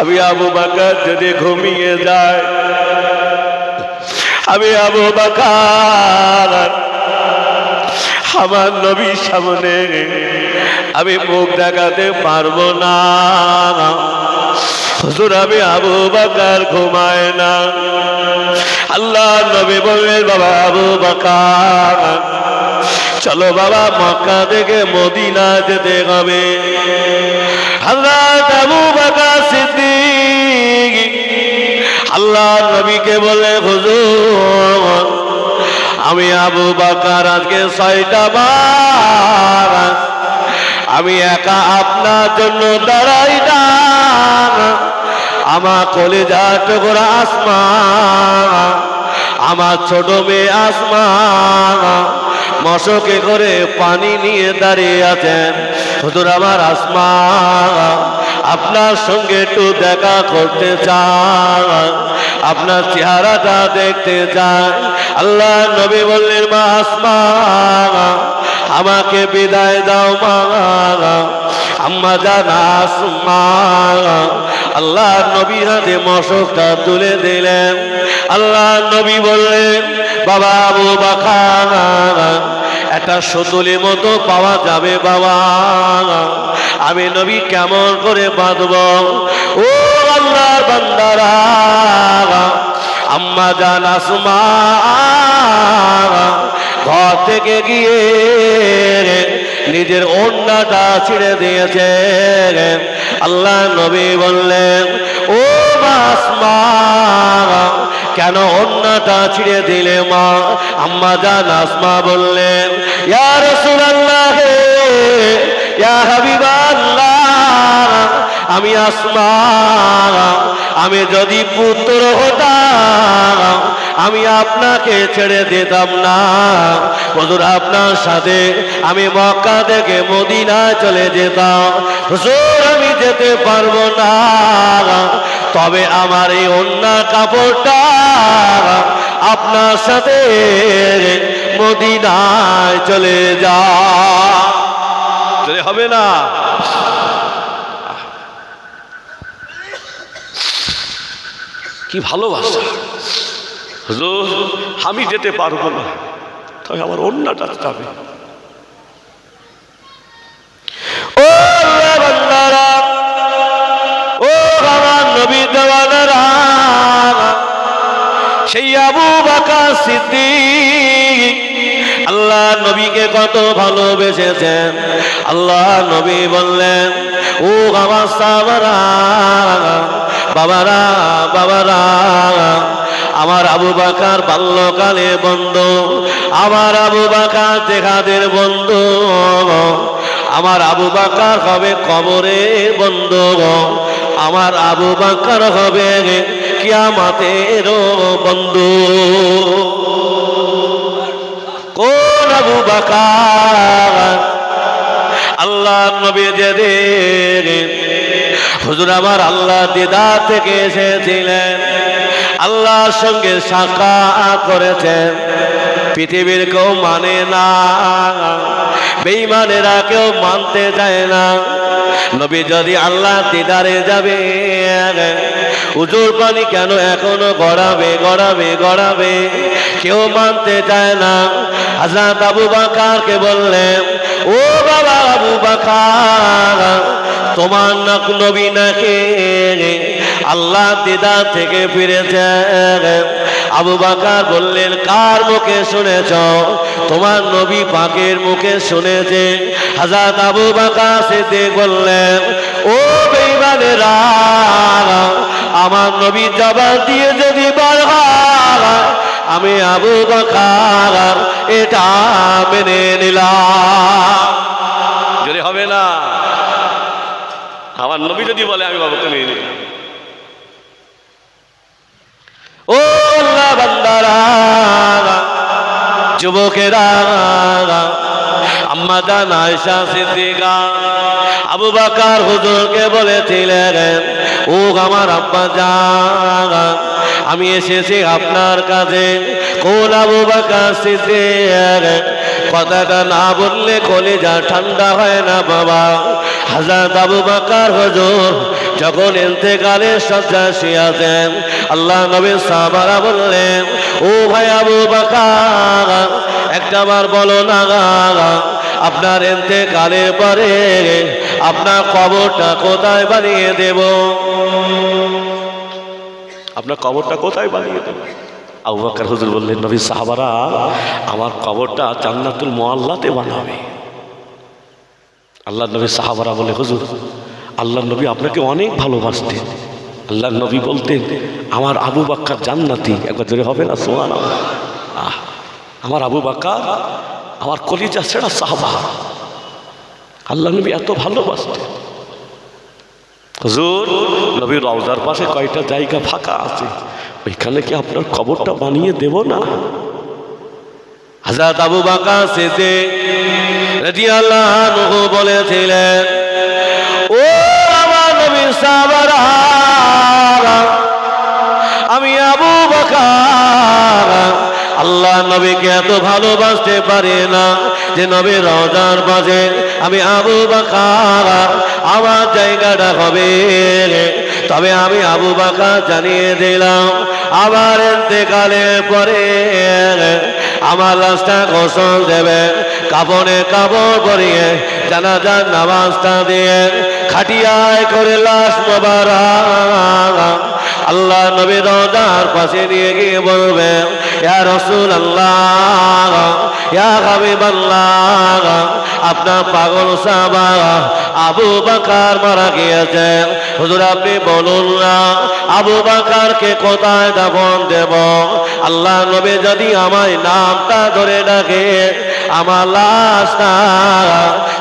আমি আবু বাকার যদি ঘুমিয়ে যায়, আমি আবু বাকার। আমার নবীর সামনে আমি মুখ দেখাতে পারব না। হুজুর, আমি আবু বাকার ঘুমায় না। আল্লাহ নবী বললেন, বাবা আবু বাকার, চলো বাবা মক্কা থেকে মদিনা যেতে হবে। আল্লাহ আবু বাকার আল্লাহ নবীকে বলে, হুজুর, আমি আবু বাকার আজকে ছয়টা বার, আমি একা আপনার জন্য দাঁড়াই না আমার কলেজা টুকরা আসমা আমার ছোট মেয়ে আসমা মশকে করে পানি নিয়ে দাঁড়িয়ে আছেন। হুজুর, আমার আসমা আপনার সঙ্গে একটু দেখা করতে চান, আপনার চেহারাটা দেখতে চান। আল্লাহ নবী বললেন, মা আমাকে বিদায় দাও মা। আম্মা জানা আসমা আল্লাহ নবী হাতে মশকটা তুলে দিলেন। আল্লাহ নবী বললেন, বাবা আবু বাখান একটা সতুলি মতো পাওয়া যাবে বাবা। আমি নবী কেমন করে বাঁধব? ও আল্লাহ বান্দারা, আম্মা জান আসমা, ঘর থেকে গিয়ে নিজের অন্যটা ছিঁড়ে দিয়েছে আল্লাহ নবী বললেন, ও মাসমা কেন অন্যটা ছিঁড়ে দিলে মা? আম্মা জান আসমা বললেন, ইয়া রাসূলুল্লাহ আমি আসমা, আমি যদি পুত্র হতাম, আমি আপনাকে ছেড়ে দিতাম না। হুজুর, আপনার সাথে আমি মক্কা থেকে মদিনায় চলে যেতাম। হুজুর, আমি যেতে পারব না। তবে আমার এই অন্য কাপড়টা আপনার সাথে মদিনায় চলে যা। হবে না? কি ভালোবাসা। আমি যেতে পারব না। তবে আমার অন্যটা যাবে সিদ্দিক। আল্লাহ নবীকে কত ভালোবেসেছেন। আল্লাহ নবী বললেন, ও আমার সাবারা, বাবারা বাবারা, আমার আবু বাকার বাল্যকালে বন্ধু, আমার আবু বাকার দেখাদের বন্ধু, আমার আবু বাকার হবে কবরে বন্ধু, আমার আবু বাকার হবে কিয়ামাতের বন্ধু। কোন আবু বাকার? আল্লাহ নবী যে হুজুর আমার আল্লাহ দিদা থেকে এসেছিলেন। আল্লাহর সঙ্গে সাক্ষাৎ করেছেন। পৃথিবীর কেউ মানে না। বেইমানেরা কেউ মানতে চায় না। নবী যদি আল্লাহ দিদারে যাবে উজুর পানি কেন এখনও গড়াবে গড়াবে গড়াবে? কেউ মানতে চায় না। হাজরাত আবু বাকারকে বললেন, ও বাবা আবু বাকার, তোমার নাক নবী নাকি? আল্লাহ দিদা থেকে ফিরেছে। আবু বাকার বললেন, কার মুখে শুনেছ? তোমার নবী পাকের মুখে শুনেছে। হাজার আবু বাকা সেদে বললেন, ও আমার নবী জবাব দিয়ে যদি বার আমি আবু বাকার, এটা মেনে নিলাম। যদি হবে না, আমার নবী যদি বলে, আমি বাবুকে মেনে নিলাম। যুবকেরা, আম্মা জান আয়েশা সিদ্দিকা, আবু বাকার হুজুরকে বলেছিলেন ও আমার আব্বা জান, আমি এসেছি আপনার কাছে। কোন আবু বাকার সিদ্দিক কথাটা না বললে কলেজা ঠান্ডা হয় না বাবা। হাজার আবু বাকার হুজুর যখন ইন্তেকালের সজ্জায় শুয়াছেন আল্লাহ নবী সাহাবারা বললেন, ও ভাই আবু বাকার, একটা বার বলো না আপনার ইন্তেকালের পরে আপনার কবরটা কোথায় বানিয়ে দেব? আপনার কবরটা কোথায় বানিয়ে দেব? আবু বাকর হুজুর বললেন, নবী সাহাবারা, আমার কবরটা জান্নাতুল মোয়াল্লাতে বানাবে। আল্লাহ নবী সাহাবারা বলে, হুজুর আল্লাহ নবী আপনাকে অনেক ভালোবাসতেন। আল্লাহ নবী বলতেন, আমার আবু বাক্কার জান্নাতি। একবার জোরে হবে না? সোহান আমার আবু বাক্কার আমার কলিজা সেরা সাহাবা। আল্লাহ নবী এত ভালোবাসতেন। হুজুর, নবীর রওজার পাশে কয়টা জায়গা ফাঁকা আছে। ওইখানে কি আপনার কবরটা বানিয়ে দেব না? হাজার আবু বাকা রাদিয়াল্লাহু বলেছিলেন, ও আমি আবু বকর। আল্লাহ নবীকে এত ভালোবাসতে পারে না যে নবী রওজার বাজে আমি আবু বকর, আমার জায়গাটা হবে। তবে আমি আবু বাকা জানিয়ে দিলাম আবার এতেকালের পরে আমার লাশটা গোসল দেবে, কাপড়ে কাপড় পরিয়ে জানাজার নামাজটা দিয়ে খাটিয়ায় করে লাশ মোবারা আল্লাহ নবী দরজার পাশে নিয়ে গিয়ে বলবে, ইয়া রসুল আল্লাহ ইয়া হাবিব আল্লাহ আপনার পাগল সাবা আবু বাকার মারা গিয়েছে। হুজুর, আপনি বলুন না, আবু বাকারকে কোথায় দাফন দেব? আল্লাহ নবী যদি আমায় নামটা ধরে ডাকে, আমার লাশটা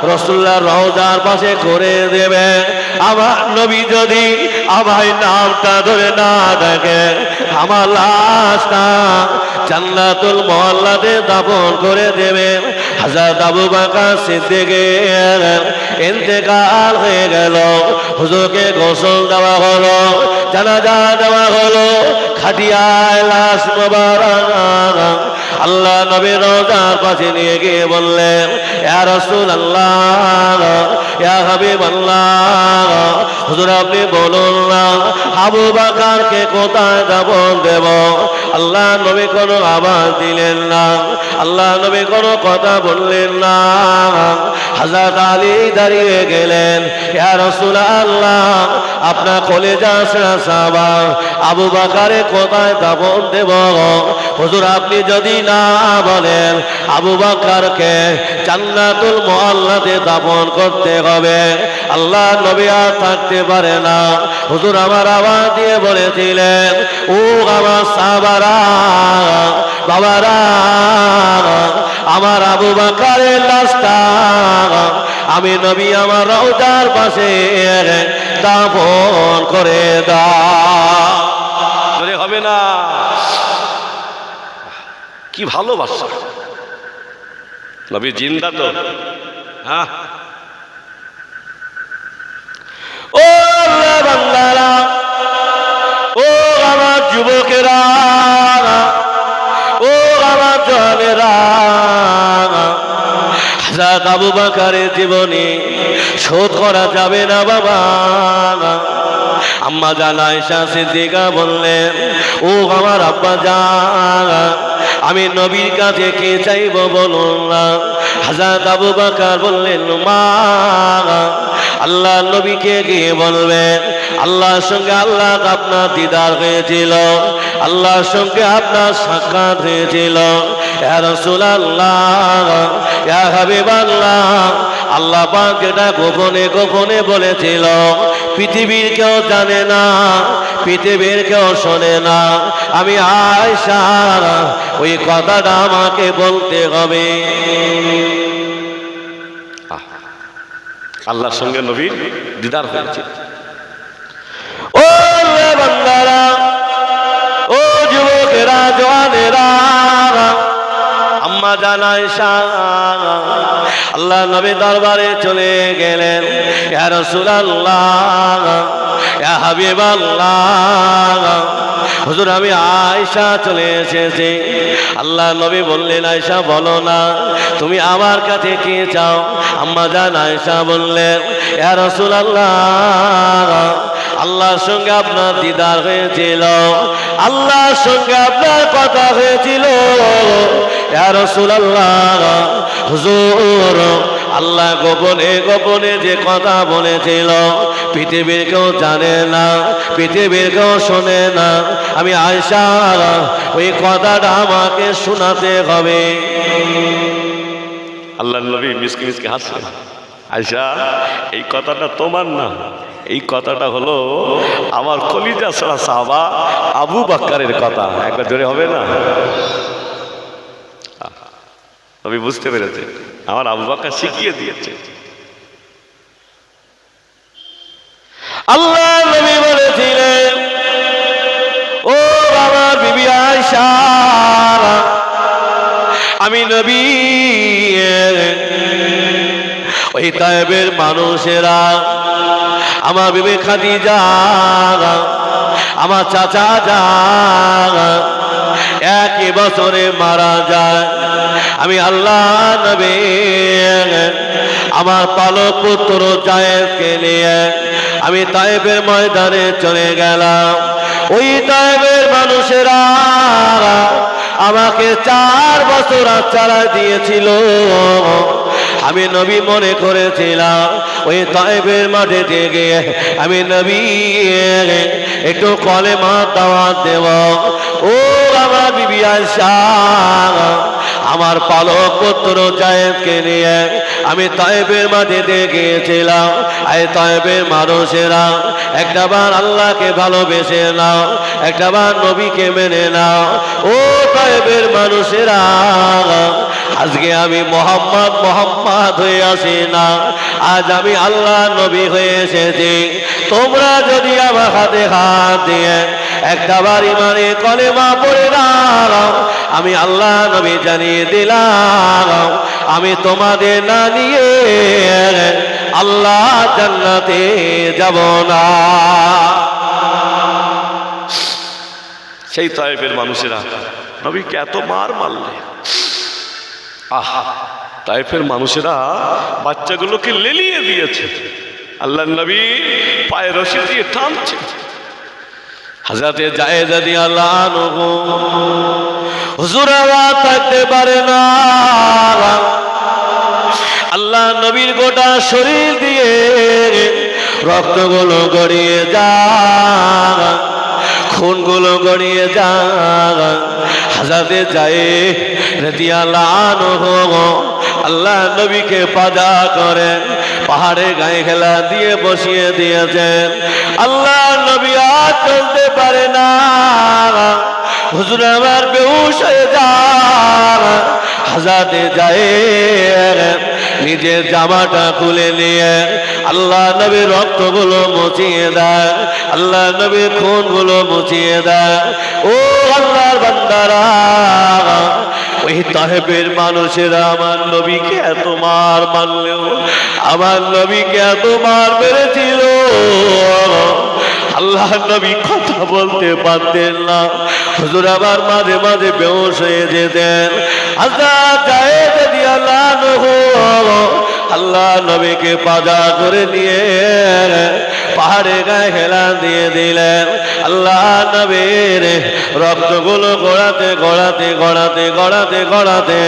রসুল্লাহ রওজার পাশে করে দেবে। আমার নবী যদি আমায় নামটা ধরে না ডাকে, আমার লাশটা জান্নাতুল মহল্লাতে দাফন করে দেবে। হাজার আবু বাকা সিদ্দিকে ইন্তেকাল হয়ে গেল। হুজুরকে গোসল দেওয়া হলো, জানাজা দেওয়া হলো খাটিয়ায় লাশ মোবারক। আল্লাহ নবী রোজার পাশে নিয়ে গিয়ে বললেন, ইয়া রাসূল আল্লাহ ইয়া হাবিব আল্লাহ, হুজুর আপনি বলুন না, আবু বাকারকে কোথায় দাবন দেব? আল্লাহ নবী কোনো আওয়াজ দিলেন না, আল্লাহ নবী কোনো কথা বললেন না। হাজার আলী দাঁড়িয়ে গেলেন, ইয়া রাসূল আল্লাহ আপনার কলেজা সাহাবা আবু বাকারে কোথায় দাবন দেব? হুজুর আপনি যদি না বলেন, আবু বাকারকে জান্নাতুল মহল্লাতে দাপন করতে হবে আল্লাহ নবী আর থাকতে পারে না। হুজুর আমার আওয়াজ দিয়ে বলেছিলেন, ও আমার সাবারা বাবারা, আমার আবু বাকারের লাশটা আমি নবী আমার রওজার পাশে দাপন করে দা হবে না। কি ভালোবাসা। নবী জিন্দা তো। হ্যাঁ? ও আল্লাহ বান্দারা ও আমার যুবকেরা, ও আমার জনেরা হাজার আবু বাকারের জীবনী শোধ করা যাবে না বাবা। আম্মা জান আয়সা সিদ্দিকা বললেন, ও আমার আব্বা জান, আমি নবীর কাছে কে চাইব বলুন না। হাজার আবু বাকার বললেন, মা আল্লাহ নবীকে গিয়ে বলবেন, আল্লাহর সঙ্গে আল্লাহ আপনার দিদার হয়েছিল, আল্লাহর সঙ্গে আপনার সাক্ষাৎ হয়েছিল। আল্লাহ পাক যেটা গোপনে গোপনে বলেছিল, পৃথিবীর কেউ জানে না, পৃথিবীর কেউ শোনে না। আমি আয়সা ওই কথাটা আমাকে বলতে হবে। আল্লাহর সঙ্গে নবীর দিদার হয়েছে। ও বান্দারা, ও যুবকেরা, জওয়ানেরা, আম্মা জানাই আল্লাহ নবী দরবারে চলে গেলেন। ইয়া রাসূলুল্লাহ হাবিবাল্লাহ। হুজুর, আমি আয়সা চলে এসেছি। আল্লাহ নবী বললেন আয়সা বলো না। তুমি আমার কাছে কি চাও? আম্মা জান আয়সা বললেন, ইয়া রাসূলুল্লাহ, আল্লাহর সঙ্গে আপনার দিদার হয়েছিল। আল্লাহর সঙ্গে আপনার কথা হয়েছিল। রসুল্লাহ হুজুর আল্লাহ গোপনে গোপনে যে কথা বলেছিল, পৃথিবীর কেউ জানে না, পৃথিবীর কেউ শোনে না। আমি আয়সা ওই কথাটা আমাকে শোনাতে হবে। আল্লাহ নবী মিসকে মিসকে হাসলেন। আয়সা এই কথাটা তোমার না। এই কথাটা হলো আমার কলিজা ছাড়া সাহাবা আবু বাক্কারের কথা। একবার জোরে হবে না? আমি বুঝতে পেরেছি। আমার আবু শিখিয়ে দিয়েছে। আল্লাহ নবী বলেছিলেন, ও বাবা বিবি আয়সা আমি নবী ওই তাইবের মানুষেরা, আমার বিবে খাদিজা, আমার চাচা যা একই বছরে মারা যায়। আমি আল্লাহ আমার পালক পুত্র জায়েদকে নিয়ে আমি তাইবের ময়দানে চলে গেলাম। ওই তাইবের মানুষেরা আমাকে চার বছর চালা দিয়েছিল। আমি নবী মনে করেছিলাম, ওই তাইবের মাঠে থেকে আমি নবী একটু কলে মা দাওয়াত দেব। ও আমার বিবি আয়সা আমার পালক পুত্র জায়েদকে নিয়ে আমি তাইবের মাটিতে গিয়েছিলাম। এই তাইবের মানুষেরা একটাবার আল্লাহকে ভালোবেসে নাও একটাবার নবীকে মেনে নাও। ও তাইবের মানুষেরা, আজকে আমি মোহাম্মদ মোহাম্মদ হয়ে আসি না, আজ আমি আল্লাহ নবী হয়ে এসেছি। তোমরা যদি আমার হাতে হাত দিয়ে একটা বাড়ি মানে কলেমা পড়ে দাও আমি আল্লাহ নবী জানিয়ে দিলাম, আমি তোমাদের না নিয়ে আল্লাহ জান্নাতে যাব না। সেই তাইফের মানুষেরা, নবীকে এত মার মারলে। আহা, তাইফের মানুষেরা বাচ্চাগুলোকে লেলিয়ে দিয়েছে। আল্লাহ নবী পায়ে রশি দিয়ে টানছে। হাজরাতে যায় যদি আল্লাহ হুজুর থাকতে পারে না। আল্লাহ নবীর গোটা শরীর দিয়ে রক্ত রক্তগুলো গড়িয়ে যা খুনগুলো গড়িয়ে যা হাজাতে যায় রেদি আল্লাহ আল্লাহ নবীকে পাজা করে পাহাড়ে গায়ে খেলা দিয়ে বসিয়ে দিয়েছেন। আল্লাহ নবী চলতে পারে না। হুজুর আমার বেউস হয়ে যান। হাজাতে যায় নিজের জামাটা খুলে নিয়ে। আল্লাহ নবীর রক্তগুলো মুছিয়ে দেয় আল্লাহ নবীর খুনগুলো মুছিয়ে দেয় ও আল্লাহর বান্দারা, ওই তাহেবের মানুষেরা আমার নবীকে এত মার মারলেও, আমার নবীকে এত মার মেরেছিল। আল্লাহ নবী কথা বলতে পারতেন না। হুজুর আবার মাঝে মাঝে বেহস হয়ে যেতেন। আল্লাহ আল্লাহ নবীকে পাজা করে নিয়ে পাহাড়ে গায়ে হেলা দিয়ে দিলেন। আল্লাহ নবীর রক্তগুলো গড়াতে গড়াতে গড়াতে গড়াতে গড়াতে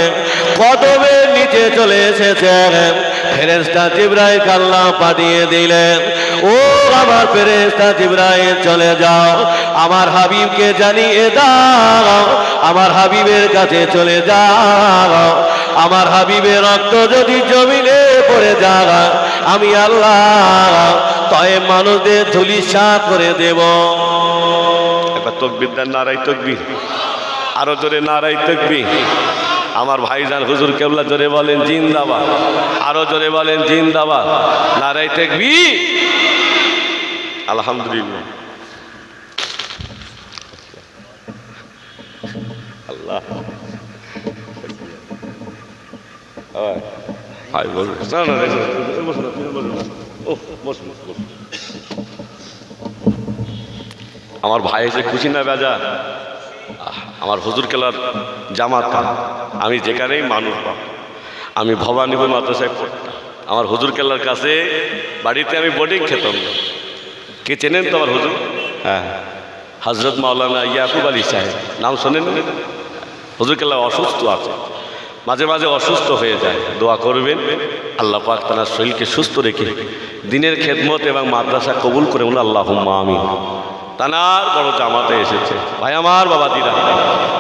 কদমের নিচে চলে এসেছেন। ফেরেস্তা জিব্রাই কাল্লা পাঠিয়ে দিলেন। ও আমার ফেরেস্তা জিব্রাইল, চলে যাও। আমার হাবিবকে জানিয়ে দাও। আমার হাবিবের কাছে চলে যাও। আমার হাবিবের রক্ত যদি জমিনে পড়ে যায়, আমি আল্লাহ তয়ে মানুষদের ধুলিসা করে দেব। একবার তকবির নারাই তকবির। আরও জোরে নারাই তকবির। আমার ভাইজান হুজুর কেবলা জোরে বলেন, জিন্দাবাদ। আরও জোরে বলেন, জিন্দাবাদ। নারাই তকবি আলহামদুলিল্লাহ। আল্লাহ। আমার ভাই এসে খুশি না, বেজা? আমার হুজুর কেলার জামাত আমি যেখানেই মানুষ পাব আমি ভবানীপুর মাদ্রাসায় পড়তাম। আমার হুজুর কেল্লার কাছে বাড়িতে আমি বোর্ডিং খেতাম। কে চেনেন তো আমার হুজুর? হ্যাঁ। হজরত মাওলানা ইয়াকুব আলী সাহেব। নাম শোনেন? হুজুর কেল্লা অসুস্থ আছে। মাঝে মাঝে অসুস্থ হয়ে যায়। দোয়া করবেন। আল্লাহ পাক তার শরীরকে সুস্থ রেখে দিনের খেদমত এবং মাদ্রাসা কবুল করে বলুন আল্লাহ আমি তানার বড় জামাতে এসেছে। ভাই, আমার বাবা দিদা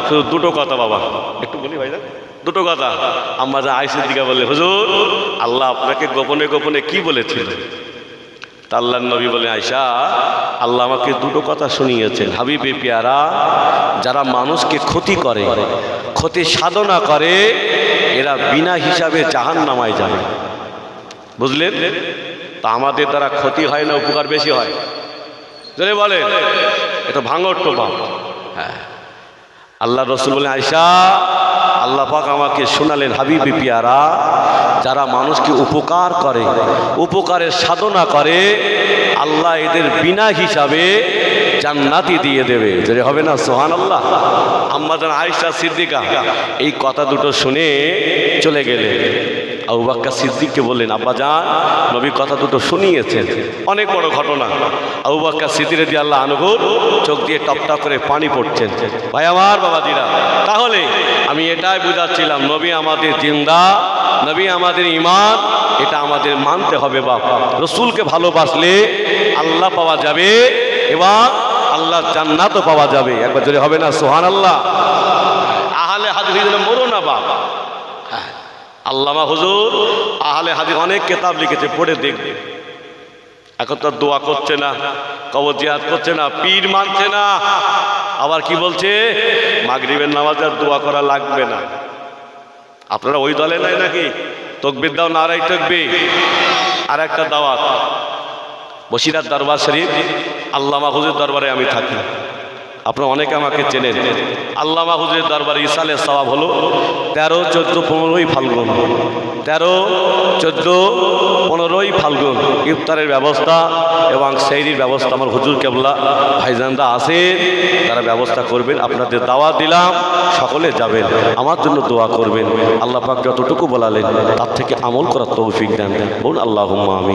শুধু দুটো কথা বাবা। একটু বলি ভাই দুটো কথা। আম্মা যা আইসির দিকে বললে, হুজুর, আল্লাহ আপনাকে গোপনে গোপনে কি বলেছিল? আল্লাহ নবী বলে আয়সা আল্লাহ আমাকে দুটো কথা শুনিয়েছেন। হাবিবে পেয়ারা, যারা মানুষকে ক্ষতি করে, ক্ষতি সাধনা করে, এরা বিনা হিসাবে জাহান নামায় যাবে। বুঝলেন? তা আমাদের দ্বারা ক্ষতি হয় না, উপকার বেশি হয়। যদি বলে এটা ভাঙর টোপা। হ্যাঁ। আল্লাহ রসুল বলে আয়সা আল্লাহ পাক আমাকে শোনালেন, হাবিবি পিয়ারা, যারা মানুষকে উপকার করে, উপকারের সাধনা করে, আল্লাহ এদের বিনা হিসাবে জান্নাতি দিয়ে দেবে। যদি হবে না? সোহান আল্লাহ আম্মাজান আয়সা সিদ্দিকা, এই কথা দুটো শুনে চলে গেলে আবু বাক্কা সিদ্দিককে বললেন, আব্বা যান, নবী কথা দুটো শুনিয়েছেন। অনেক বড় ঘটনা। আবু বাক্কা সিদ্দিরে দিয়ে আল্লাহ আনুগুল চোখ দিয়ে টপ টপ করে পানি পড়ছেন। ভাই আমার বাবাজিরা, তাহলে আমি এটাই বুঝাচ্ছিলাম, নবী আমাদের জিন্দা, নবী আমাদের ইমান এটা আমাদের মানতে হবে বাপ। রসুলকে ভালোবাসলে আল্লাহ পাওয়া যাবে এবং আল্লাহ জান্নাতও পাওয়া যাবে। একবার যদি হবে না? সোহান আল্লাহ আহলে হাদিস মরো না বাপ আল্লামা হুজুর, আহলে হাদিস অনেক কেতাব লিখেছে, পড়ে দেখবে। এখন তো দোয়া করছে না, কবর জিহাদ করছে না, পীর মানছে না। আবার কি বলছে? মাগরিবের নামাজে আর দোয়া করা লাগবে না। আপনারা ওই দলে নাই নাকি? তকবির দাও নারাই তকবি আর একটা দাওয়াত। বসিরার দরবার শরীফ, আল্লামা হুজুর দরবারে আমি থাকি। আপনারা অনেকে আমাকে চেনেন। আল্লামা হুজুরের দরবারে ইসালের সবাব হলো, তেরো, চোদ্দ, পনেরোই ফাল্গুন। তেরো, চোদ্দ, পনেরোই ফাল্গুন, ইফতারের ব্যবস্থা এবং সেইরির ব্যবস্থা। আমার হুজুর কেবলা ভাইজানরা আসেন তারা ব্যবস্থা করবেন। আপনাদের দাওয়া দিলাম, সকলে যাবেন। আমার জন্য দোয়া করবেন। আল্লাহ পাক যতটুকু বলালেন, তার থেকে আমল করার তৌফিক দেন। বলুন আল্লাহ আমি